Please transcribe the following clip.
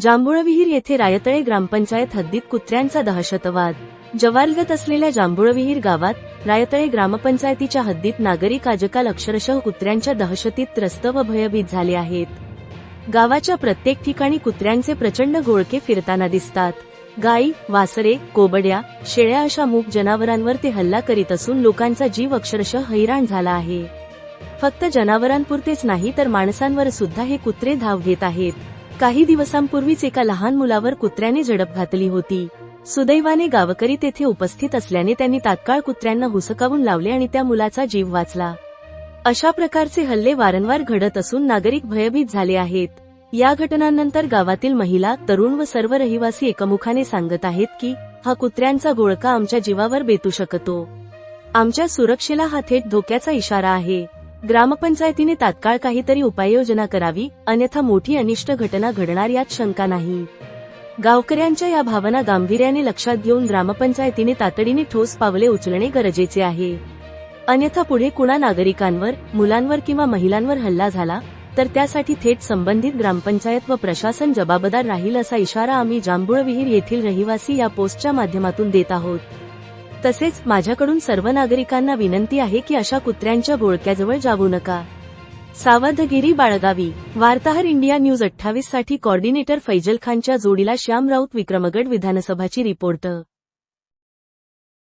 जांभुळविहीर येथे रायतळे ग्रामपंचायत हद्दीत कुत्र्यांचा दहशतवाद. जवालगत असलेल्या जांभुळविहीर गावात रायतळे ग्रामपंचायतीच्या हद्दीत नागरिक आजकाल अक्षरशः कुत्र्यांच्या दहशतीत त्रस्त व भयभीत झाले आहेत. गावाच्या प्रत्येक ठिकाणी कुत्र्यांचे प्रचंड घोळके फिरताना दिसतात. गायी वासरे कोबड्या शेळ्या अशा मूक जनावरांवर ते हल्ला करीत असून लोकांचा जीव अक्षरशः हैराण झाला आहे. फक्त जनावरांपुरतेच नाही तर माणसांवर सुद्धा हे कुत्रे धाव घेत आहेत. काही दिवसांपूर्वीच एका लहान मुलावर कुत्र्याने झडप घातली होती. सुदैवाने गावकरी तेथे उपस्थित असल्याने त्यांनी तात्काळ कुत्र्यांना हुसकावून लावले आणि त्या मुलाचा जीव वाचला. अशा प्रकारचे हल्ले वारंवार घडत असून नागरिक भयभीत झाले आहेत. या घटनांनंतर गावातील महिला तरुण व सर्व रहिवासी एकमुखाने सांगत आहेत की हा कुत्र्यांचा गोळका आमच्या जीवावर बेतू शकतो. आमच्या सुरक्षेला हा थेट धोक्याचा इशारा आहे. ग्रामपंचायतीने तात्काळ काहीतरी उपाययोजना करावी अन्यथा मोठी अनिष्ट घटना घडणार यात शंका नाही. गावकऱ्यांच्या या भावना गांभीर्याने लक्षात घेऊन ग्रामपंचायतीने तातडीने ठोस पावले उचलणे गरजेचे आहे. अन्यथा पुढे कुणा नागरिकांवर मुलांवर किंवा महिलांवर हल्ला झाला तर त्यासाठी थेट संबंधित ग्रामपंचायत व प्रशासन जबाबदार राहील असा इशारा आम्ही जांभूळविहीर येथील रहिवासी या पोस्टच्या माध्यमातून देत आहोत. तसेच माझ्याकडून सर्व नागरिकांना विनंती आहे की अशा कुत्र्यांच्या बोळक्याजवळ जाऊ नका. सावधगिरी बाळगावी. वार्ताहर इंडिया न्यूज अठ्ठावीससाठी कॉर्डिनेटर फैजल खानच्या जोडीला श्याम राऊत विक्रमगड विधानसभाची रिपोर्ट.